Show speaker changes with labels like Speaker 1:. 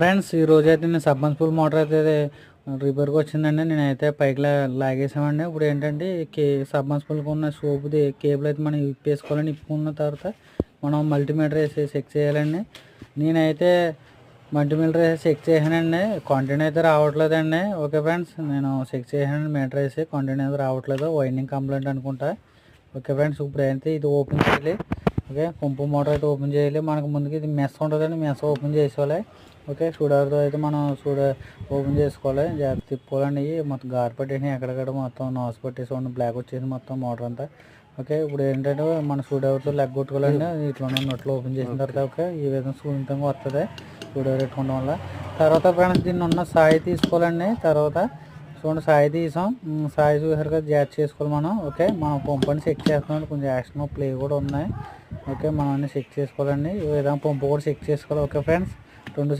Speaker 1: Friends ఈ అయితే నేను సబ్మర్సిబుల్ మోటార్ అయితే రిపేర్కి వచ్చిందండి. నేనైతే పైకి లాగేసామండి. ఇప్పుడు ఏంటంటే కే సబ్మర్సిబుల్కి ఉన్న సోపుది కేబుల్ అయితే మనం ఇప్పేసుకోవాలని ఇప్పుకున్న తర్వాత మనం మల్టీమీటర్ వేసి చెక్ చేయాలండి. నేనైతే మల్టీమీటర్ వేసి చెక్ చేశానండి. కంటెంట్ అయితే రావట్లేదండి. ఓకే ఫ్రెండ్స్ నేను చెక్ చేశాను మీటర్ వేసి కంటెంట్ అయితే రావట్లేదు. వైండింగ్ కంప్లైంట్ అనుకుంటా. ఓకే ఫ్రెండ్స్ ఇప్పుడు అయితే ఇది ఓపెన్ చేయాలి. ఓకే? పంపు మోటార్ అయితే ఓపెన్ చేయాలి. మనకు ముందుకి ఇది మెస్ ఉంటుందండి మెస్ ఓపెన్ చేసుకోవాలి ఓకే? చూడర్తో అయితే మనం చూడ ఓపెన్ చేసుకోవాలి. జాగ్రత్త తిప్పుకోవాలండి. ఇవి మొత్తం గారు పట్టేసి ఎక్కడెక్కడ మొత్తం నాస్ పట్టేసి ఉండి బ్లాక్ వచ్చేసి మొత్తం మోటార్ అంతా. ఓకే? ఇప్పుడు ఏంటంటే మన షూడవర్తో లెగ్ కొట్టుకోవాలండి. ఇట్లా నోట్లో ఓపెన్ చేసిన తర్వాత ఓకే? ఈ విధంగా సున్నితంగా వస్తుంది షూడవర్ పెట్టుకోవడం వల్ల. తర్వాత ఫ్రెండ్స్ దీన్ని ఉన్న సాయి తీసుకోవాలండి. తర్వాత చూడండి సాయి తీసాం. సాయి చూసారు కదా జాగ్రత్త చేసుకోవాలి మనం. ఓకే? మనం పంపని చెక్ చేస్తున్నాం కొంచెం యాక్షన్ ప్లే కూడా ఉన్నాయి. ఓకే మనం అన్ని చెక్ చేసుకోవాలండి. ఈ విధంగా పంపు కూడా చెక్ చేసుకోవాలి? ఓకే ఫ్రెండ్స్ రెండు చెక్